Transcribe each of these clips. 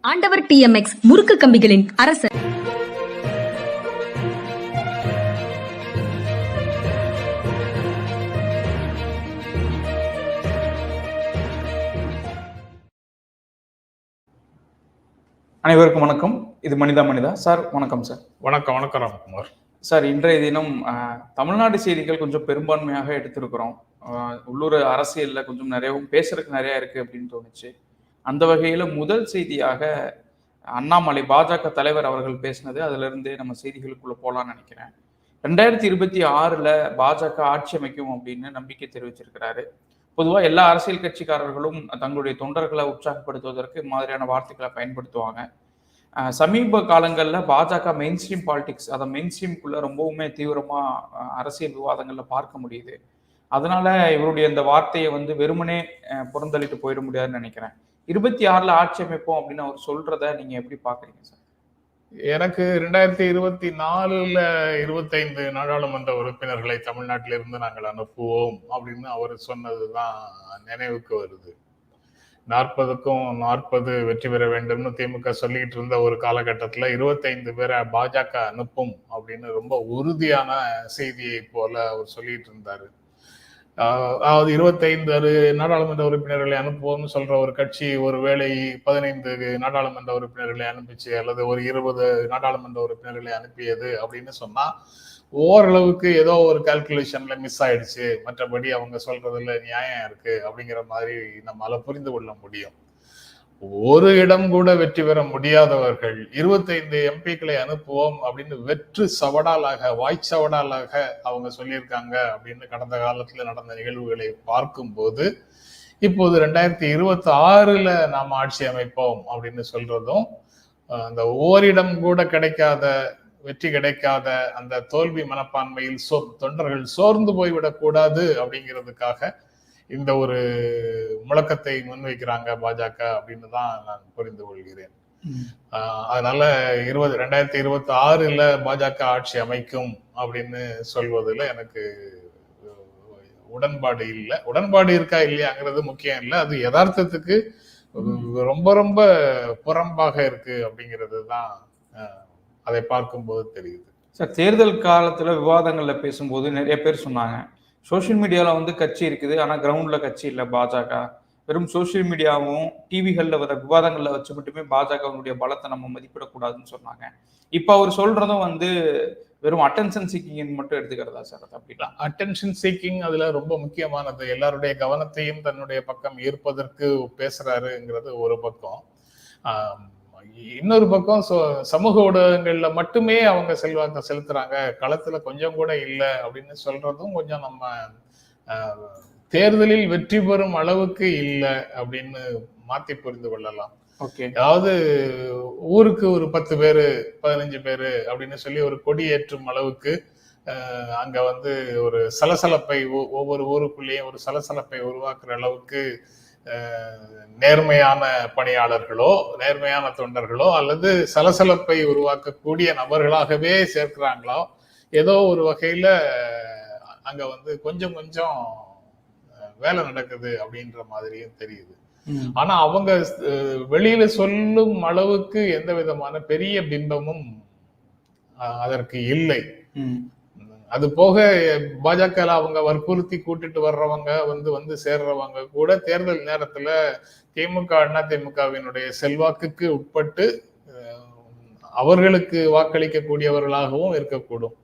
ஆண்டவர் டிஎம்எக்ஸ் முறுக்கு கம்பிகளின் அரசர். அனைவருக்கும் வணக்கம். இது மனிதா மனிதா. சார் வணக்கம் சார். வணக்கம் வணக்கம் ராம்குமார். சார் இன்றைய தினம் தமிழ்நாடு செய்திகள் கொஞ்சம் பெரும்பான்மையாக எடுத்திருக்கிறோம். உள்ளூர் அரசியல்ல கொஞ்சம் நிறையவும் பேசுறதுக்கு நிறைய இருக்கு அப்படின்னு தோணுச்சு. அந்த வகையில் முதல் செய்தியாக அண்ணாமலை பாஜக தலைவர் அவர்கள் பேசினது. அதிலிருந்து நம்ம செய்திகளுக்குள்ள போகலான்னு நினைக்கிறேன். ரெண்டாயிரத்தி இருபத்தி ஆறில் பாஜக ஆட்சி அமைக்கும் அப்படின்னு நம்பிக்கை தெரிவிச்சிருக்கிறாரு. பொதுவாக எல்லா அரசியல் கட்சிக்காரர்களும் தங்களுடைய தொண்டர்களை உற்சாகப்படுத்துவதற்கு மாதிரியான வார்த்தைகளை பயன்படுத்துவாங்க. சமீப காலங்களில் பாஜக மெயின் ஸ்ட்ரீம் பாலிடிக்ஸ் அதை மெயின் ஸ்ட்ரீம்குள்ளே ரொம்பவுமே தீவிரமாக அரசியல் விவாதங்களில் பார்க்க முடியுது. அதனால இவருடைய இந்த வார்த்தையை வந்து வெறுமனே புறந்தள்ளிட்டு போயிட முடியாதுன்னு நினைக்கிறேன். இருபத்தி ஆறுல ஆட்சி அமைப்போம் அப்படின்னு அவர் சொல்றத நீங்க எப்படி பாக்குறீங்க சார்? எனக்கு ரெண்டாயிரத்தி இருபத்தி நாலுல இருபத்தைந்து நாடாளுமன்ற உறுப்பினர்களை தமிழ்நாட்டிலிருந்து நாங்கள் அனுப்புவோம் அப்படின்னு அவர் சொன்னதுதான் நினைவுக்கு வருது. நாற்பதுக்கும் நாற்பது வெற்றி பெற வேண்டும்னு திமுக சொல்லிட்டு இருந்த ஒரு காலகட்டத்தில் இருபத்தைந்து பேரை பாஜக அனுப்பும் அப்படின்னு ரொம்ப உறுதியான செய்தியை போல அவர் சொல்லிட்டு இருந்தாரு. அதாவது இருபத்தைந்து அறு நாடாளுமன்ற உறுப்பினர்களை அனுப்புவோம்னு சொல்ற ஒரு கட்சி ஒரு வேலை பதினைந்து நாடாளுமன்ற உறுப்பினர்களை அனுப்பிச்சு அல்லது ஒரு இருபது நாடாளுமன்ற உறுப்பினர்களை அனுப்பியது அப்படின்னு சொன்னா ஓரளவுக்கு ஏதோ ஒரு கால்குலேஷன்ல மிஸ் ஆயிடுச்சு. மற்றபடி அவங்க சொல்றதுல நியாயம் இருக்கு அப்படிங்கிற மாதிரி நம்மளால புரிந்து கொள்ள முடியும். ஒரு இடம் கூட வெற்றி பெற முடியாதவர்கள் இருபத்தைந்து எம்பிக்களை அனுப்புவோம் அப்படின்னு வெற்று சவடாலாக வாய்ச்சவடாலாக அவங்க சொல்லியிருக்காங்க அப்படின்னு கடந்த காலத்துல நடந்த நிகழ்வுகளை பார்க்கும்போது இப்போது ரெண்டாயிரத்தி இருபத்தி ஆறுல நாம் ஆட்சி அமைப்போம் அப்படின்னு சொல்றதும் அந்த ஓரிடம் கூட கிடைக்காத வெற்றி கிடைக்காத அந்த தோல்வி மனப்பான்மையில் சோ தொண்டர்கள் சோர்ந்து போய்விடக் கூடாது அப்படிங்கிறதுக்காக இந்த ஒரு முழக்கத்தை முன்வைக்கிறாங்க பாஜக அப்படின்னு தான் நான் புரிந்து கொள்கிறேன். அதனால இருபது ரெண்டாயிரத்தி இருபத்தி ஆறுல பாஜக ஆட்சி அமைக்கும் அப்படின்னு சொல்வதுல எனக்கு உடன்பாடு இல்லை. உடன்பாடு இருக்கா இல்லையாங்கிறது முக்கியம் இல்லை. அது யதார்த்தத்துக்கு ரொம்ப ரொம்ப புறம்பாக இருக்கு அப்படிங்கிறது தான் அதை பார்க்கும்போது தெரியுது. சார் தேர்தல் காலத்துல விவாதங்கள்ல பேசும்போது நிறைய பேர் சொன்னாங்க. சோஷியல் மீடியாவில் வந்து கட்சி இருக்குது. ஆனால் கிரவுண்டில் கட்சி இல்லை பாஜக. வெறும் சோஷியல் மீடியாவும் டிவிகளில் வர விவாதங்களில் வச்சு மட்டுமே பாஜகவினுடைய பலத்தை நம்ம மதிப்பிடக்கூடாதுன்னு சொன்னாங்க. இப்போ அவர் சொல்றதும் வந்து வெறும் அட்டென்ஷன் சீக்கிங் மட்டும் எடுத்துக்கிறதா சார்? அது அப்படிலாம் அட்டென்ஷன் சீக்கிங் அதுல ரொம்ப முக்கியமானது. எல்லாருடைய கவனத்தையும் தன்னுடைய பக்கம் ஈர்ப்பதற்கு பேசுறாருங்கிறது ஒரு பக்கம். இன்னொரு பக்கம் சமூக ஊடகங்கள்ல மட்டுமே அவங்க செல்வாக்க செலுத்துறாங்க. களத்துல கொஞ்சம் கூட இல்லை அப்படின்னு சொல்றதும் கொஞ்சம் நம்ம தேர்தலில் வெற்றி பெறும் அளவுக்கு இல்லை அப்படின்னு மாத்தி புரிந்து கொள்ளலாம். ஓகே. அதாவது ஊருக்கு ஒரு பத்து பேரு பதினஞ்சு பேரு அப்படின்னு சொல்லி ஒரு கொடி ஏற்றும் அளவுக்கு அங்க வந்து ஒரு சலசலப்பை ஒவ்வொரு ஊருக்குள்ளேயும் ஒரு சலசலப்பை உருவாக்குற அளவுக்கு நேர்மையான பணியாளர்களோ நேர்மையான தொண்டர்களோ அல்லது சலசலப்பை உருவாக்கக்கூடிய நபர்களாகவே சேர்க்கிறாங்களோ ஏதோ ஒரு வகையில அங்க வந்து கொஞ்சம் கொஞ்சம் வேலை நடக்குது அப்படின்ற மாதிரியும் தெரியுது. ஆனா அவங்க வெளியில சொல்லும் அளவுக்கு எந்த விதமான பெரிய பிம்பமும் அதற்கு இல்லை. அது போக பாஜக அவங்க வற்புறுத்தி கூட்டிட்டு வர்றவங்க வந்து வந்து சேர்றவங்க கூட தேர்தல் நேரத்துல திமுக அண்ணா திமுகவினுடைய செல்வாக்குக்கு உட்பட்டு அவர்களுக்கு வாக்களிக்கக்கூடியவர்களாகவும் இருக்கக்கூடும்.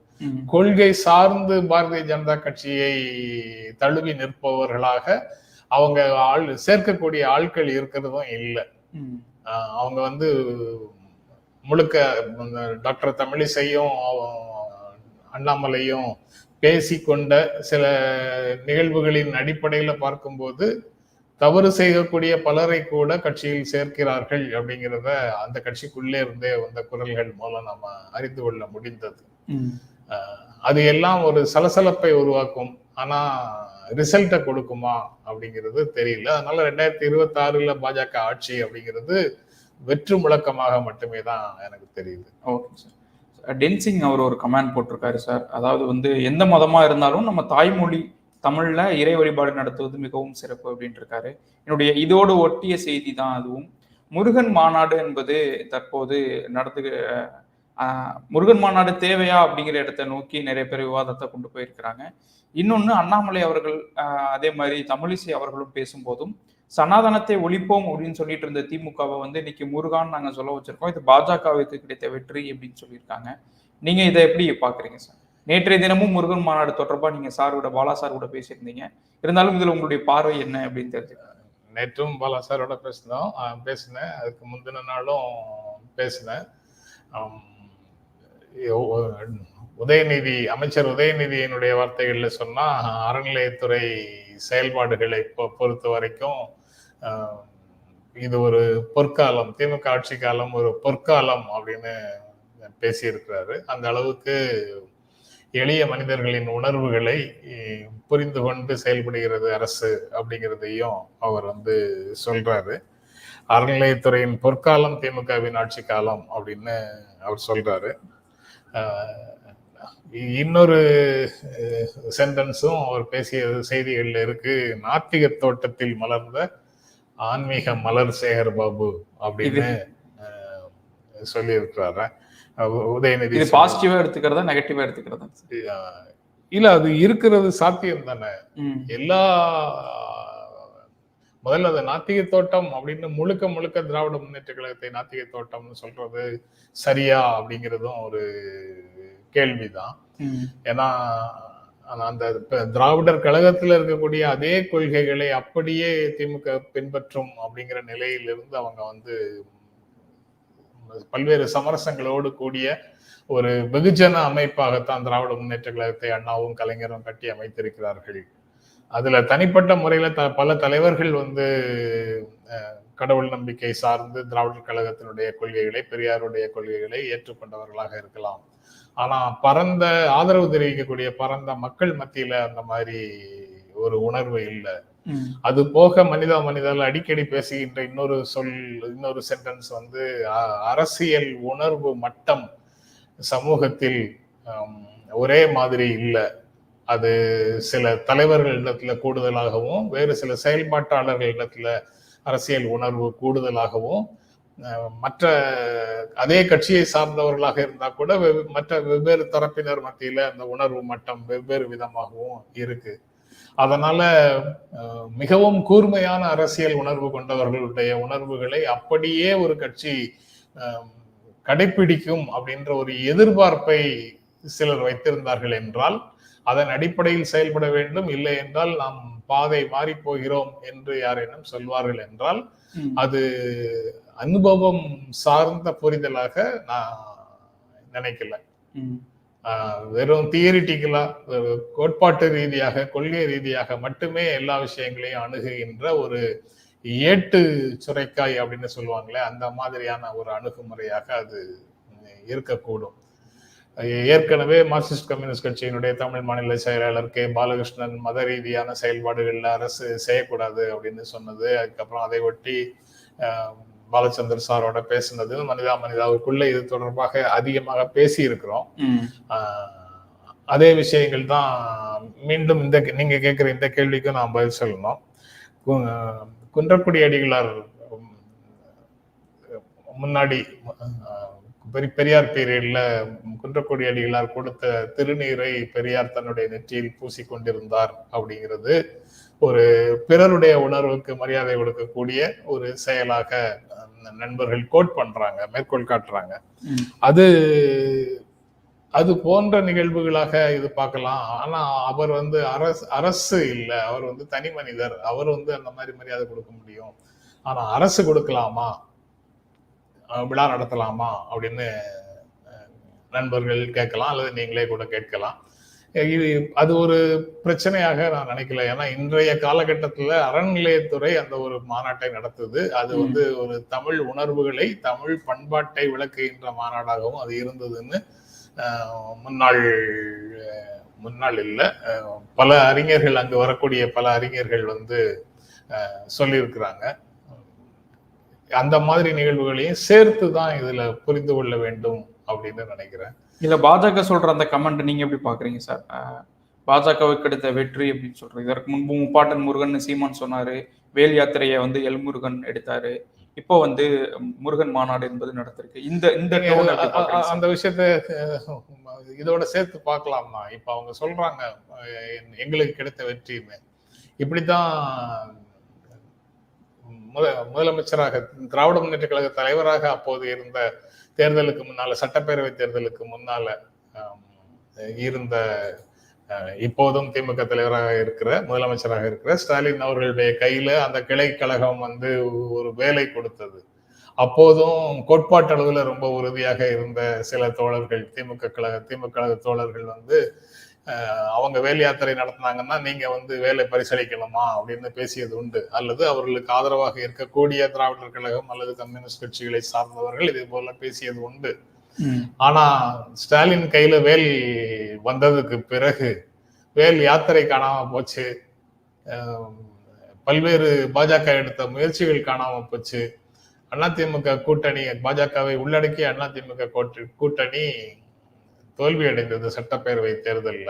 கொள்கை சார்ந்து பாரதிய ஜனதா கட்சியை தழுவி நிற்பவர்களாக அவங்க ஆள் சேர்க்கக்கூடிய ஆட்கள் இருக்கிறதும் இல்லை. அவங்க வந்து முழுக்க டாக்டர் தமிழிசையும் அண்ணாமலையும் பேசிக்கொண்ட சில நிகழ்வுகளின் அடிப்படையில பார்க்கும்போது தவறு செய்யக்கூடிய பலரை கூட கட்சியில் சேர்க்கிறார்கள் அப்படிங்கிறத அந்த கட்சிக்குள்ளே இருந்தே வந்த குரல்கள் மூலம் நம்ம அறிந்து கொள்ள முடிந்தது. அது எல்லாம் ஒரு சலசலப்பை உருவாக்கும். ஆனா ரிசல்ட்டை கொடுக்குமா அப்படிங்கிறது தெரியல. அதனால ரெண்டாயிரத்தி இருபத்தி ஆறுல பாஜக ஆட்சி அப்படிங்கிறது வெற்று முழக்கமாக மட்டுமே தான் எனக்கு தெரியுது. Okay sir. டென்சிங் அவர் ஒரு கமெண்ட் போட்டிருக்காரு சார் அதாவது வந்து எந்த மதமா இருந்தாலும் நம்ம தாய்மொழி தமிழ்ல இறை வழிபாடு நடத்துவது மிகவும் சிறப்பு அப்படின்ட்டு இருக்காரு என்னுடைய இதோடு ஒட்டிய செய்தி தான் அதுவும். முருகன் மாநாடு என்பது தற்போது நடந்து முருகன் மாநாடு தேவையா அப்படிங்கிற இடத்தை நோக்கி நிறைய பேர் விவாதத்தை கொண்டு போயிருக்கிறாங்க. இன்னொன்று அண்ணாமலை அவர்கள் அதே மாதிரி தமிழிசை அவர்களும் பேசும்போதும் சனாதனத்தை ஒழிப்போம் அப்படின்னு சொல்லிட்டு இருந்த திமுகவை வந்து இன்னைக்கு முருகான் நாங்க சொல்ல வச்சிருக்கோம். இது பாஜகவுக்கு கிடைத்த வெற்றி அப்படின்னு சொல்லியிருக்காங்க. நீங்க இதை எப்படி பாக்குறீங்க சார்? நேற்றைய தினமும் முருகன் மாநாடு தொடர்பா நீங்க சார் கூட பாலா சார் கூட பேசியிருந்தீங்க. இருந்தாலும் இதுல உங்களுடைய பார்வை என்ன அப்படின்னு தெரிஞ்சுக்கலாம். நேற்றும் பாலா சாரோட பேசினோம். பேசினேன். அதுக்கு முந்தின நாளும் பேசினேன். உதயநிதி அமைச்சர் உதயநிதியினுடைய வார்த்தைகள்ல சொன்னா அறநிலையத்துறை செயல்பாடுகளை பொறுத்த வரைக்கும் இது ஒரு பொற்காலம் திமுக ஆட்சி காலம் ஒரு பொற்காலம் அப்படின்னு பேசியிருக்கிறாரு. அந்த அளவுக்கு எளிய மனிதர்களின் உணர்வுகளை புரிந்து கொண்டு செயல்படுகிறது அரசு அப்படிங்கிறதையும் அவர் வந்து சொல்றாரு. அறநிலையத்துறையின் பொற்காலம் திமுகவின் ஆட்சி காலம் அப்படின்னு அவர் சொல்றாரு. இன்னொரு சென்டென்ஸும் அவர் பேசிய செய்திகள்ல இருக்கு. நாத்திக தோட்டத்தில் மலர்ந்த ஆன்மீக மலர் சேகர் பாபு அப்படின்னு சொல்லியிருக்கிறாரு. உதயநிதி இது. பாசிட்டிவா எடுத்துக்கிறதா நெகட்டிவா எடுத்துக்கிறதா? இல்ல அது இருக்கிறது சாத்தியம் தானே. எல்லா முதல்ல அந்த நாத்திக தோட்டம் அப்படின்னு முழுக்க முழுக்க திராவிட முன்னேற்ற கழகத்தை நாத்திக தோட்டம்னு சொல்றது சரியா அப்படிங்கிறதும் ஒரு கேள்விதான். ஏன்னா அந்த- திராவிடர் கழகத்துல இருக்கக்கூடிய அதே கொள்கைகளை அப்படியே திமுக பின்பற்றும் அப்படிங்கிற நிலையிலிருந்து அவங்க வந்து பல்வேறு சமரசங்களோடு கூடிய ஒரு வெகுஜன அமைப்பாகத்தான் திராவிட முன்னேற்ற கழகத்தை அண்ணாவும் கலைஞரும் கட்டி அமைத்திருக்கிறார்கள். அதுல தனிப்பட்ட முறையில த பல தலைவர்கள் வந்து கடவுள் நம்பிக்கை சார்ந்து திராவிடர் கழகத்தினுடைய கொள்கைகளை பெரியாருடைய கொள்கைகளை ஏற்றுக்கொண்டவர்களாக இருக்கலாம். ஆனா பரந்த ஆதரவு தெரிவிக்கக்கூடிய பரந்த மக்கள் மத்தியில அந்த மாதிரி ஒரு உணர்வு இல்லை. அது போக மனிதா மனிதால் அடிக்கடி பேசுகின்ற இன்னொரு சொல் இன்னொரு சென்டென்ஸ் வந்து அரசியல் உணர்வு மட்டம் சமூகத்தில் ஒரே மாதிரி இல்லை. அது சில தலைவர்களிடத்துல கூடுதலாகவும் வேறு சில செயல்பாட்டாளர்களிடத்துல அரசியல் உணர்வு கூடுதலாகவும் மற்ற அதே கட்சியை சார்ந்தவர்களாக இருந்தா கூட வெவ்- மற்ற வெவ்வேறு தரப்பினர் மத்தியில அந்த உணர்வு மட்டம் வெவ்வேறு விதமாகவும் இருக்கு அதனால மிகவும் கூர்மையான அரசியல் உணர்வு கொண்டவர்களுடைய உணர்வுகளை அப்படியே ஒரு கட்சி அஹ், கடைப்பிடிக்கும் அப்படின்ற ஒரு எதிர்பார்ப்பை சிலர் வைத்திருந்தார்கள் என்றால் அதன் அடிப்படையில் செயல்பட வேண்டும் இல்லை என்றால் நாம் பாதை மாறி போகிறோம் என்று யாரேனும் சொல்வார்கள் என்றால். அது அனுபவம் சார்ந்த புரிதலாக நான் நினைக்கல. வெறும் தியரிட்டிக்கலா கோட்பாட்டு ரீதியாக கொள்கை ரீதியாக மட்டுமே எல்லா விஷயங்களையும் அணுகுகின்ற ஒரு ஏட்டு சுரைக்காய் அப்படின்னு சொல்லுவாங்களே அந்த மாதிரியான ஒரு அணுகுமுறையாக அது இருக்கக்கூடும். ஏற்கனவே மார்க்சிஸ்ட் கம்யூனிஸ்ட் கட்சியினுடைய தமிழ் மாநில செயலாளர் கே. பாலகிருஷ்ணன் மத ரீதியான செயல்பாடுகள்ல அரசு செய்யக்கூடாது அப்படின்னு சொன்னது அதுக்கப்புறம் அதை ஒட்டி பாலச்சந்தர் சாரோட பேசுனது மனிதா மனிதாவுக்குள்ள இது தொடர்பாக அதிகமாக பேசி இருக்கிறோம் அதே விஷயங்கள் தான் மீண்டும் இந்த நீங்க கேட்குற இந்த கேள்விக்கும் நான் பதில் சொல்லணும். குன்றக்குடி அடிகளார் முன்னாடி ஆஹ், பெரி பெரியார் பீரியட்ல குன்றக்குடி அடிகளார் கொடுத்த திருநீரை பெரியார் தன்னுடைய நெற்றியில் பூசிக் கொண்டிருந்தார் அப்படிங்கிறது ஒரு பிறருடைய உணர்வுக்கு மரியாதை கொடுக்கக்கூடிய ஒரு செயலாக நண்பர்கள் கோட் பண்றாங்க மேற்கோள் காட்டுறாங்க. அது அது போன்ற நிகழ்வுகளாக இது பார்க்கலாம். ஆனா அவர் வந்து அரசு அரசு இல்ல. அவர் வந்து தனி மனிதர். அவர் வந்து அந்த மாதிரி மரியாதை கொடுக்க முடியும். ஆனா அரசு கொடுக்கலாமா? விழா நடத்தலாமா அப்படின்னு நண்பர்கள் கேட்கலாம் அல்லது நீங்களே கூட கேட்கலாம். அது ஒரு பிரச்சனையாக நான் நினைக்கல. ஏன்னா இன்றைய காலகட்டத்துல அறநிலையத்துறை அந்த ஒரு மாநாட்டை நடத்துது. அது. வந்து ஒரு தமிழ் உணர்வுகளை தமிழ் பண்பாட்டை விளக்குகின்ற மாநாடாகவும் அது இருந்ததுன்னு முன்னாள் முன்னாள் இல்ல பல அறிஞர்கள் அங்கு வரக்கூடிய பல அறிஞர்கள் வந்து சொல்லியிருக்கிறாங்க. அந்த மாதிரி நிகழ்வுகளையும் சேர்த்து தான் இதுல புரிந்து கொள்ள வேண்டும் அப்படின்னு நினைக்கிறேன். இதுல பாஜக சொல்ற அந்த கமெண்ட் நீங்க எப்படி பாக்குறீங்க சார் பாஜகவுக்கு கிடைத்த வெற்றி அப்படின்னு சொல்றீங்க இதற்கு முன்பு முப்பாட்டன் முருகன் சீமான் சொன்னாரு வேல் யாத்திரையை வந்து எல்முருகன் எடுத்தாரு இப்போ வந்து முருகன் மாநாடு என்பது நடத்திருக்கு இந்த இந்த? அந்த விஷயத்த இதோட சேர்த்து பார்க்கலாமா இப்ப அவங்க சொல்றாங்க எங்களுக்கு கிடைத்த வெற்றின்னு. இப்படித்தான் முத- முதலமைச்சராக திராவிட முன்னேற்ற கழக தலைவராக அப்போது இருந்த தேர்தலுக்கு முன்னால சட்டப்பேரவை தேர்தலுக்கு முன்னால இருந்த இப்போதும் திமுக தலைவராக இருக்கிற முதலமைச்சராக இருக்கிற ஸ்டாலின் அவர்களுடைய கையில அந்த கிளை கழகம் வந்து ஒரு வேலை கொடுத்தது. அப்போதும் கோட்பாட்டளவில் ரொம்ப உறுதியாக இருந்த சில தோழர்கள் திமுக கழக திமுக கழக தோழர்கள் வந்து அவங்க வேலை யாத்திரை நடத்தினாங்கன்னா நீங்க வந்து வேலை பரிசளிக்கணுமா அப்படின்னு பேசியது உண்டு. அல்லது அவர்களுக்கு ஆதரவாக இருக்கக்கூடிய திராவிடர் கழகம் அல்லது கம்யூனிஸ்ட் கட்சிகளை சார்ந்தவர்கள் இதே போல பேசியது உண்டு. ஆனா ஸ்டாலின் கையில வேல் வந்ததுக்கு பிறகு வேல் யாத்திரை காணாம போச்சு. பல்வேறு பாஜக எடுத்த முயற்சிகள் காணாம போச்சு. அதிமுக கூட்டணி பாஜகவை உள்ளடக்கிய அதிமுக கூட்டு- கூட்டணி தோல்வி அடைந்தது சட்டப்பேரவை தேர்தல்ல.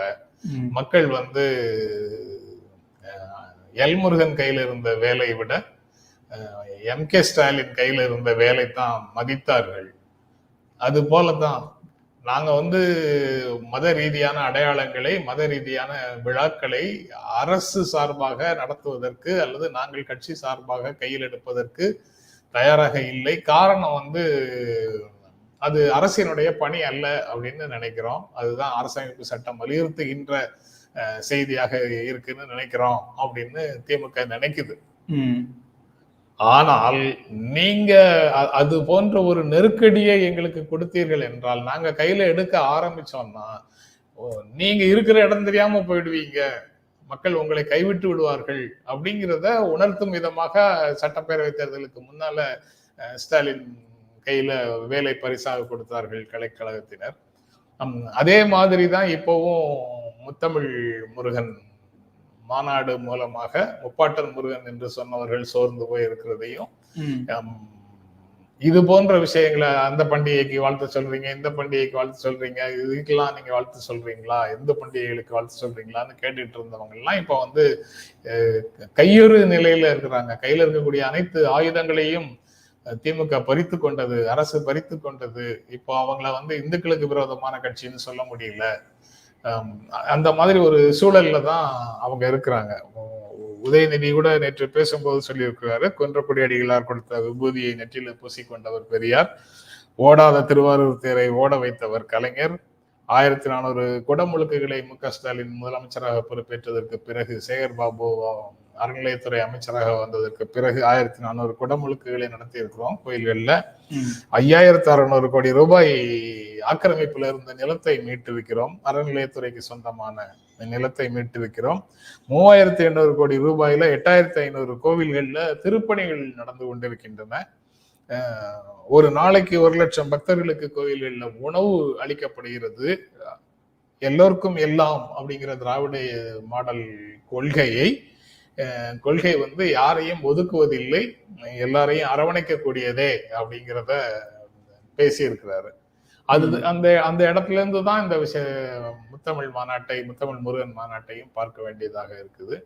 மக்கள் வந்து அஹ், எல் முருகன் கையில இருந்த வேலை விட எம் கே ஸ்டாலின் கையில இருந்த வேலை தான் மதித்தார்கள். அது போலதான் நாங்க வந்து மத ரீதியான அடையாளங்களை மத ரீதியான விழாக்களை அரசு சார்பாக நடத்துவதற்கு அல்லது நாங்கள் கட்சி சார்பாக கையில் எடுப்பதற்கு தயாராக இல்லை. காரணம் வந்து அது அரசினுடைய பணி அல்ல அப்படின்னு நினைக்கிறோம். அதுதான் அரசமைப்பு சட்டம் வலியுறுத்துகின்ற செய்தியாக இருக்குன்னு நினைக்கிறோம் அப்படின்னு திமுக நினைக்குது. ஆனால் நீங்க அது போன்ற ஒரு நெருக்கடியை எங்களுக்கு கொடுத்தீர்கள் என்றால் நாங்க கையில எடுக்க ஆரம்பிச்சோம்னா நீங்க இருக்கிற இடம் தெரியாம போயிடுவீங்க. மக்கள் உங்களை கைவிட்டு விடுவார்கள் அப்படிங்கிறத உணர்த்தும் விதமாக சட்டப்பேரவை தேர்தலுக்கு முன்னால ஸ்டாலின் கையில வேலை பரிசாக கொடுத்தார்கள் கலைக்கழகத்தினர். அதே மாதிரி தான் இப்போவும் முத்தமிழ் முருகன் மாநாடு மூலமாக முப்பாட்டன் முருகன் என்று சொன்னவர்கள் சோர்ந்து போய் இருக்கிறதையும் இது போன்ற விஷயங்களை அந்த பண்டிகைக்கு வாழ்த்து சொல்றீங்க இந்த பண்டிகைக்கு வாழ்த்து சொல்றீங்க இதுக்கெல்லாம் நீங்க வாழ்த்து சொல்றீங்களா எந்த பண்டிகைகளுக்கு வாழ்த்து சொல்றீங்களான்னு கேட்டுட்டு இருந்தவங்க எல்லாம் இப்ப வந்து கையுறு நிலையில இருக்கிறாங்க. கையில இருக்கக்கூடிய அனைத்து ஆயுதங்களையும் திமுக பறித்து கொண்டது அரசு பறித்து கொண்டது இப்போ அவங்கள வந்து இந்துக்களுக்கு விரோதமான கட்சின்னு சொல்ல முடியல. அந்த மாதிரி ஒரு சூழல்ல தான் அவங்க இருக்கிறாங்க. உதயநிதி கூட நேற்று பேசும்போது சொல்லியிருக்கிறாரு குன்றக்குடி அடிகளார் கொடுத்த விபூதியை நெற்றில பூசிக்கொண்டவர் பெரியார் ஓடாத திருவாரூர் தேரை ஓட வைத்தவர் கலைஞர் ஆயிரத்தி நானூறு குடமுழுக்குகளை மு க ஸ்டாலின் முதலமைச்சராக பொறுப்பேற்றதற்கு பிறகு சேகர் பாபு அறநிலையத்துறை அமைச்சராக வந்ததற்கு பிறகு ஆயிரத்தி நானூறு குடமுழுக்குகளை நடத்தி இருக்கிறோம் கோயில்கள்ல. ஐயாயிரத்தி அறுநூறு கோடி ரூபாய் ஆக்கிரமிப்புல இருந்த நிலத்தை மீட்டிருக்கிறோம். அறநிலையத்துறைக்கு சொந்தமான நிலத்தை மீட்டிருக்கிறோம். மூவாயிரத்தி எண்ணூறு கோடி ரூபாயில எட்டாயிரத்தி ஐநூறு கோவில்கள்ல திருப்பணிகள் நடந்து கொண்டிருக்கின்றன. ஒரு நாளைக்கு ஒரு லட்சம் பக்தர்களுக்கு கோயில்கள்ல உணவு அளிக்கப்படுகிறது. எல்லோருக்கும் எல்லாம் அப்படிங்கிற திராவிட மாடல் கொள்கையை கொள்கை வந்து யாரையும் ஒதுக்குவதில்லை எல்லாரையும் அரவணைக்கக்கூடியதே அப்படிங்கிறத பேசியிருக்கிறாரு. அது அந்த அந்த இடத்துல இருந்து தான் இந்த விஷய முத்தமிழ் மாநாட்டை முத்தமிழ் முருகன் மாநாட்டையும் பார்க்க வேண்டியதாக இருக்குது.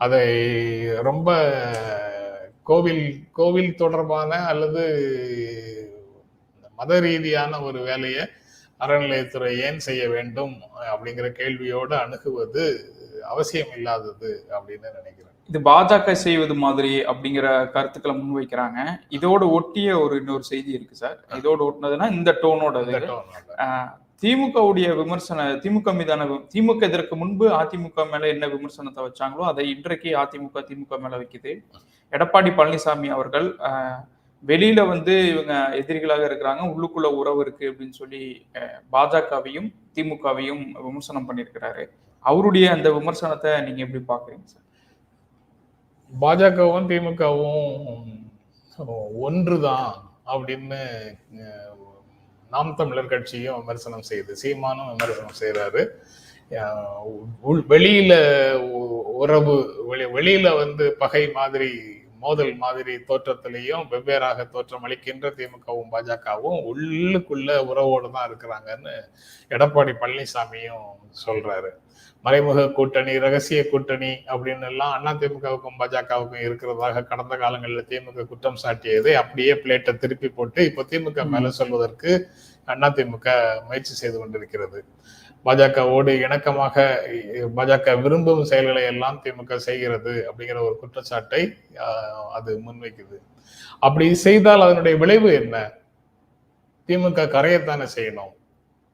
அதை ரொம்ப கோவில் கோவில் தொடர்பான அல்லது மத ரீதியான ஒரு வேலையை அறநிலையத்துறை ஏன் செய்ய வேண்டும் அப்படிங்கிற கேள்வியோடு அணுகுவது அவசியம் இல்லாதது அப்படின்னு நினைக்கிறேன். இது பாஜக செய்வது மாதிரி அப்படிங்கிற கருத்துக்களை முன்வைக்கிறாங்க. இதோட ஒட்டிய ஒரு இன்னொரு செய்தி இருக்கு சார். இதோட ஒட்டினதுன்னா இந்த டோனோட. திமுகவுடைய விமர்சன திமுக மீதான திமுக இதற்கு முன்பு அதிமுக மேல என்ன விமர்சனத்தை வச்சாங்களோ அதை இன்றைக்கு அதிமுக திமுக மேல வைக்குது. எடப்பாடி பழனிசாமி அவர்கள் வெளியில வந்து இவங்க எதிரிகளாக இருக்கிறாங்க. உள்ளுக்குள்ள உறவு இருக்கு அப்படின்னு சொல்லி பாஜகவையும் திமுகவையும் விமர்சனம் பண்ணியிருக்கிறாரு. அவருடைய அந்த விமர்சனத்தை நீங்க எப்படி பாக்குறீங்க சார் பாஜகவும் திமுகவும் ஒன்றுதான் அப்படின்னு நாம் தமிழர் கட்சியும் விமர்சனம் செய்யுது சீமானும் விமர்சனம் செய்யறாரு உள்- வெளியில உறவு வெளியில வந்து பகை மாதிரி மோதல் மாதிரி தோற்றத்திலையும் வெவ்வேறாக தோற்றம் அளிக்கின்ற திமுகவும் பாஜகவும் உள்ளுக்குள்ள உறவோடு தான் இருக்கிறாங்கன்னு எடப்பாடி பழனிசாமியும் சொல்றாரு. மறைமுக கூட்டணி ரகசிய கூட்டணி அப்படின்னு எல்லாம் அண்ணா திமுகவுக்கும் பாஜகவுக்கும் இருக்கிறதாக கடந்த காலங்களில் திமுக குற்றம் சாட்டியதை அப்படியே பிளேட்டை திருப்பி போட்டு இப்போ திமுக மேல சொல்வதற்கு அண்ணா திமுக முயற்சி செய்து கொண்டிருக்கிறது. பாஜகவோடு இணக்கமாக பாஜக விரும்பும் செயல்களை எல்லாம் திமுக செய்கிறது அப்படிங்கிற ஒரு குற்றச்சாட்டை அது முன்வைக்குது. அப்படி செய்தால் அதனுடைய விளைவு என்ன? திமுக கரையத்தானே செய்யணும்.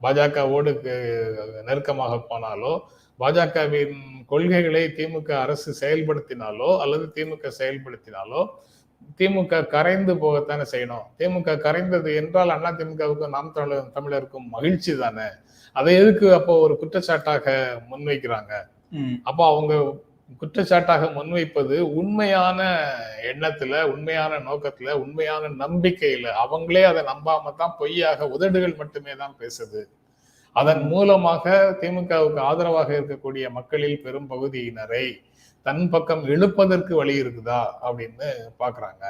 பாஜகவோடு நெருக்கமாக போனாலோ பாஜகவின் கொள்கைகளை திமுக அரசு செயல்படுத்தினாலோ அல்லது திமுக செயல்படுத்தினாலோ திமுக கரைந்து போகத்தானே செய்யணும். திமுக கரைந்தது என்றால் அண்ணா திமுகவுக்கும் நாம் தமிழர் தமிழருக்கும் மகிழ்ச்சி தானே? அதை எதுக்கு அப்போ ஒரு குற்றச்சாட்டாக முன்வைக்கிறாங்க? அப்போ அவங்க குற்றச்சாட்டாக முன்வைப்பது உண்மையான எண்ணத்துல உண்மையான நோக்கத்துல உண்மையான நம்பிக்கையில அவங்களே அதை நம்பாம தான் பொய்யாக உதடுகள் மட்டுமே தான் பேசுது. அதன் மூலமாக திமுகவுக்கு ஆதரவாக இருக்கக்கூடிய மக்களில் பெரும் பகுதியினரை தன் பக்கம் இழுப்பதற்கு வழி இருக்குதா அப்படின்னு பாக்குறாங்க.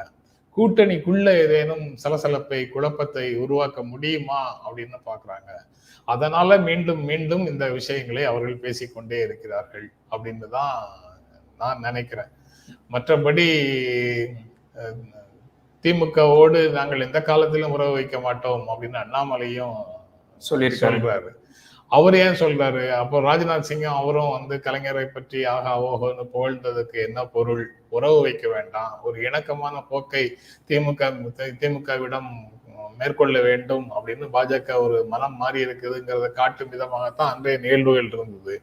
கூட்டணிக்குள்ள ஏதேனும் சலசலப்பை குழப்பத்தை உருவாக்க முடியுமா அப்படின்னு பாக்குறாங்க. அதனால மீண்டும் மீண்டும் இந்த விஷயங்களை அவர்கள் பேசிக்கொண்டே இருக்கிறார்கள் அப்படின்னு தான் நான் நினைக்கிறேன். மற்றபடி திமுகவோடு நாங்கள் எந்த காலத்திலும் உறவு வைக்க மாட்டோம் அப்படின்னு அண்ணாமலையும் சொல்லியிருக்காரு. சொல்றாரு. அவர் ஏன் சொல்றாரு? அப்போ ராஜ்நாத் சிங்கும் அவரும் வந்து கலைஞரை பற்றி ஆகா ஓஹோன்னு புகழ்ந்ததுக்கு என்ன பொருள்? உறவு வைக்க வேண்டாம். ஒரு இணக்கமான போக்கை திமுக திமுகவிடம் மேற்கொள்ள வேண்டும் அப்படின்னு பாஜக ஒரு மனம் மாறி இருக்குதுங்கிறத காட்டும் விதமாகத்தான் அன்றைய நிகழ்வுகள் இருந்தது.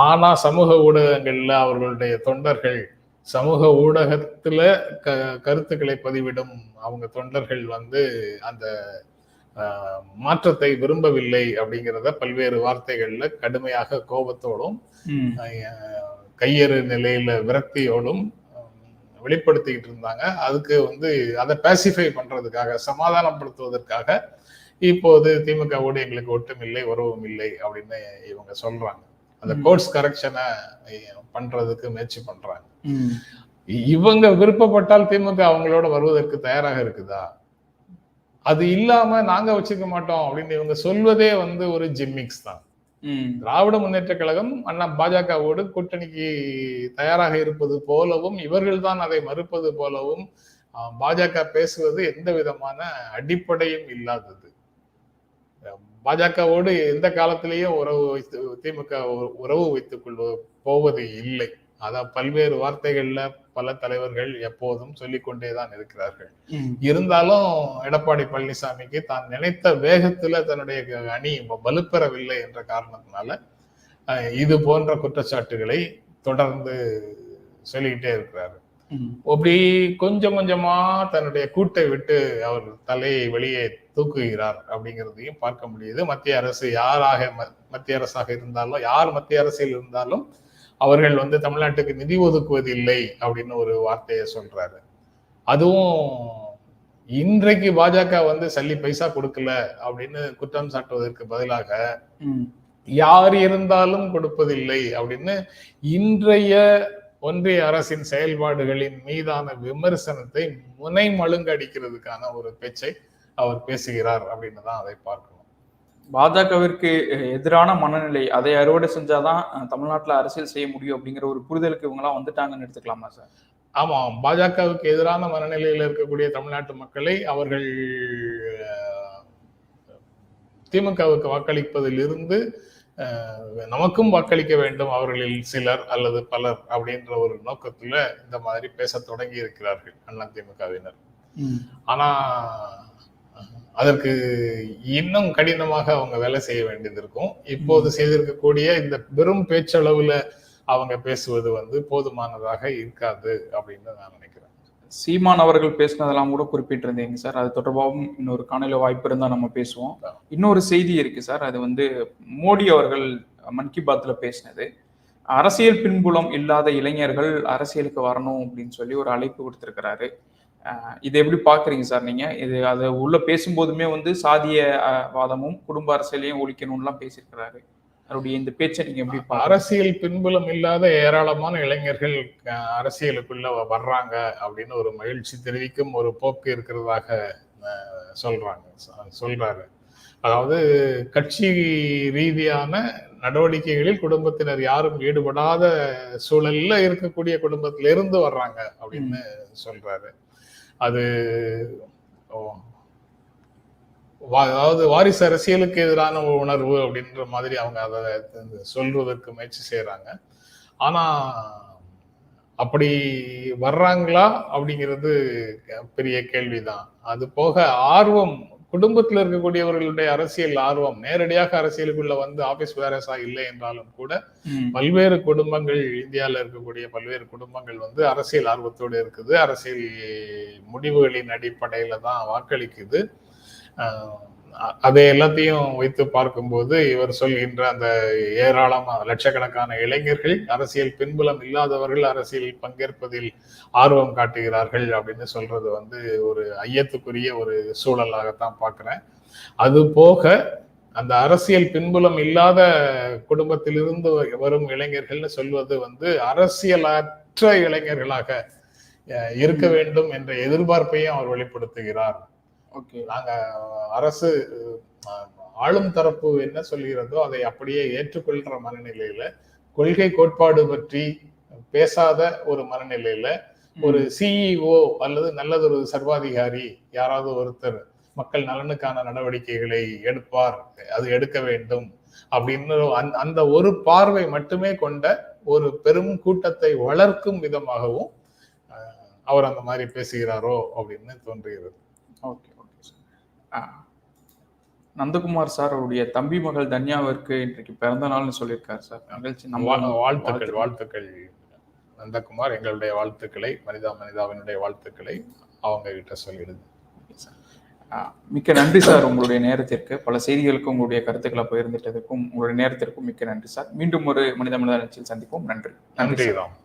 ஆனா சமூக ஊடகங்கள்ல அவர்களுடைய தொண்டர்கள் சமூக ஊடகத்துல க கருத்துக்களை பதிவிடும் அவங்க தொண்டர்கள் வந்து அந்த மாற்றத்தை விரும்பவில்லை அப்படிங்கிறத பல்வேறு வார்த்தைகள்ல கடுமையாக கோபத்தோடும் கையறு நிலையில விரக்தியோடும் வெளிப்படுத்திக்கிட்டு இருந்தாங்க. அதுக்கு வந்து அதை பேசிஃபை பண்றதுக்காக சமாதானப்படுத்துவதற்காக இப்போது திமுகவோடு எங்களுக்கு ஒட்டும் இல்லை உறவும் இல்லை அப்படின்னு இவங்க சொல்றாங்க. அந்த. கோர்ஸ் கரெக்ஷனை பண்றதுக்கு முயற்சி பண்றாங்க. இவங்க விருப்பப்பட்டால் திமுக அவங்களோட வருவதற்கு தயாராக இருக்குதா? அது இல்லாம நாங்க வச்சுக்க மாட்டோம் அப்படின்னு இவங்க சொல்வதே வந்து ஒரு ஜிம்மிக்ஸ் தான். திராவிட முன்னேற்ற கழகம் அண்ணா பாஜகவோடு கூட்டணிக்கு தயாராக இருப்பது போலவும் இவர்கள் தான் அதை மறுப்பது போலவும் பாஜக பேசுவது எந்த விதமான அடிப்படையும் இல்லாதது. பாஜகவோடு எந்த காலத்திலேயும் உறவு வைத்து திமுக உறவு வைத்துக் கொள்வது போவது இல்லை. அதான் பல்வேறு வார்த்தைகள்ல பல தலைவர்கள் எப்போதும் சொல்லிக்கொண்டே தான் இருக்கிறார்கள். இருந்தாலும் எடப்பாடி பழனிசாமிக்கு தான் நினைத்த வேகத்துல தன்னுடைய அணி வலுப்பெறவில்லை என்ற காரணத்தினால இது போன்ற குற்றச்சாட்டுகளை தொடர்ந்து சொல்லிக்கிட்டே இருக்கிறாரு. அப்படி கொஞ்சம் கொஞ்சமா தன்னுடைய கூட்டை விட்டு அவர் தலையை வெளியே தூக்குகிறார் அப்படிங்கிறதையும் பார்க்க முடியுது. மத்திய அரசு யாராக மத்திய அரசாக இருந்தாலும் யார் மத்திய அரசில் இருந்தாலும் அவர்கள் வந்து தமிழ்நாட்டுக்கு நிதி ஒதுக்குவது இல்லை அப்படின்னு ஒரு வார்த்தையை சொல்றாரு. அதுவும் இன்றைக்கு பாஜக வந்து சல்லி பைசா கொடுக்கல அப்படின்னு குற்றம் சாட்டுவதற்கு பதிலாக யார் இருந்தாலும் கொடுப்பதில்லை அப்படின்னு இன்றைய ஒன்றிய அரசின் செயல்பாடுகளின் மீதான விமர்சனத்தை முனை மழுங்கடிக்கிறதுக்கான ஒரு பேச்சை அவர் பேசுகிறார் அப்படின்னு தான் அதை பார்க்கணும் பாஜகவிற்கு எதிரான மனநிலை அதை அறுவடை செஞ்சாதான் தமிழ்நாட்டுல அரசியல் செய்ய முடியும் அப்படிங்கிற ஒரு புரிதலுக்கு இவங்கெல்லாம் வந்துட்டாங்கன்னு எடுத்துக்கலாமா சார்? ஆமா பாஜகவுக்கு எதிரான மனநிலையில் இருக்கக்கூடிய தமிழ்நாட்டு மக்களை அவர்கள் திமுகவுக்கு வாக்களிப்பதிலிருந்து நமக்கும் வாக்களிக்க வேண்டும் அவர்களில் சிலர் அல்லது பலர் அப்படின்ற ஒரு நோக்கத்துல இந்த மாதிரி பேச தொடங்கி இருக்கிறார்கள் அண்ணா திமுகவினர். ம், ஆனா அதற்கு இன்னும் கடினமாக அவங்க வேலை செய்ய வேண்டியது இருக்கும். இப்போது செய்திருக்கக்கூடிய இந்த பெரும் பேச்சளவுல அவங்க பேசுவது வந்து போதுமானதாக இருக்காது அப்படின்னு நான் நினைக்கிறேன். சீமான் அவர்கள் பேசினதெல்லாம் கூட குறிப்பிட்டிருந்தீங்க சார். அது தொடர்பாகவும் இன்னொரு காணொலி வாய்ப்பு இருந்தா நம்ம பேசுவோம். இன்னொரு செய்தி இருக்கு சார். அது வந்து மோடி அவர்கள் மன் கி பாத்ல பேசினது. அரசியல் பின்புலம் இல்லாத இளைஞர்கள் அரசியலுக்கு வரணும் அப்படின்னு சொல்லி ஒரு அழைப்பு கொடுத்திருக்கிறாரு. இதை எப்படி பாக்குறீங்க சார் நீங்க? இது அது உள்ள பேசும்போதுமே வந்து சாதிய வாதமும் குடும்ப அரசியலையும் ஒழிக்கணும்லாம் பேசியிருக்கிறாரு. அவருடைய இந்த பேச்சை நீங்க எப்படி அரசியல் பின்புலம் இல்லாத ஏராளமான இளைஞர்கள் அரசியலுக்குள்ள வர்றாங்க அப்படின்னு ஒரு மகிழ்ச்சி தெரிவிக்கும் ஒரு போக்கு இருக்கிறதாக சொல்றாங்க சொல்றாரு. அதாவது கட்சி ரீதியான நடவடிக்கைகளில் குடும்பத்தினர் யாரும் ஈடுபடாத சூழல்ல இருக்கக்கூடிய குடும்பத்தில இருந்து வர்றாங்க அப்படின்னு சொல்றாரு. அது வா- அதாவது வாரிசு அரசியலுக்கு எதிரான உணர்வு அப்படின்ற மாதிரி அவங்க அதை சொல்றதற்கு முயற்சி செய்யறாங்க ஆனா அப்படி வர்றாங்களா அப்படிங்கிறது பெரிய கேள்விதான். அது போக ஆர்வம் குடும்பத்தில் இருக்கக்கூடியவர்களுடைய அரசியல் ஆர்வம் நேரடியாக அரசியலுக்குள்ள வந்து ஆபீஸ் வேரஸா இல்லை என்றாலும் கூட. பல்வேறு குடும்பங்கள் இந்தியாவில் இருக்கக்கூடிய பல்வேறு குடும்பங்கள் வந்து அரசியல் ஆர்வத்தோடு இருக்குது. அரசியல் முடிவுகளின் அடிப்படையில தான் வாக்களிக்குது. அதை எல்லாத்தையும் வைத்து பார்க்கும்போது இவர் சொல்கின்ற அந்த ஏராளமான லட்சக்கணக்கான இளைஞர்கள் அரசியல் பின்புலம் இல்லாதவர்கள் அரசியல் பங்கேற்பதில் ஆர்வம் காட்டுகிறார்கள் அப்படின்னு சொல்றது வந்து ஒரு ஐயத்துக்குரிய ஒரு சூழலாகத்தான் பார்க்குறேன். அது போக அந்த அரசியல் பின்புலம் இல்லாத குடும்பத்திலிருந்து வரும் இளைஞர்கள்னு சொல்வது வந்து அரசியலற்ற இளைஞர்களாக இருக்க வேண்டும் என்ற எதிர்பார்ப்பையும் அவர் வெளிப்படுத்துகிறார். ஓகே. நாங்க அரசு ஆளும் தரப்பு என்ன சொல்கிறதோ அதை அப்படியே ஏற்றுக்கொள்கிற மனநிலையில கொள்கை கோட்பாடு பற்றி பேசாத ஒரு மனநிலையில ஒரு சிஇஓ அல்லது நல்லதொரு சர்வாதிகாரி யாராவது ஒருத்தர் மக்கள் நலனுக்கான நடவடிக்கைகளை எடுப்பார் அது எடுக்க வேண்டும் அப்படின்னு அந்த- அந்த ஒரு பார்வை மட்டுமே கொண்ட ஒரு பெரும் கூட்டத்தை வளர்க்கும் விதமாகவும் அவர் அந்த மாதிரி பேசுகிறாரோ அப்படின்னு தோன்றுகிறது. ஓகே. நந்தகுமார் சார் அவருடைய தம்பி மகள் தன்யாவிற்கு இன்றைக்கு பிறந்த நாள்னு சொல்லியிருக்காரு சார். நிகழ்ச்சி நம்ம வாழ்த்துக்கள் வாழ்த்துக்கள். நந்தகுமார் எங்களுடைய வாழ்த்துக்களை மனிதா மனிதாவினுடைய வாழ்த்துக்களை அவங்க கிட்ட சொல்லிடுது. மிக்க நன்றி சார் உங்களுடைய நேரத்திற்கு. பல செய்திகளுக்கும் உங்களுடைய கருத்துக்களை பகிர்ந்துட்டதுக்கும் உங்களுடைய நேரத்திற்கும் மிக்க நன்றி சார். மீண்டும் ஒரு மனித மனித நிகழ்ச்சியில் சந்திப்போம். நன்றி. நன்றி. ராம்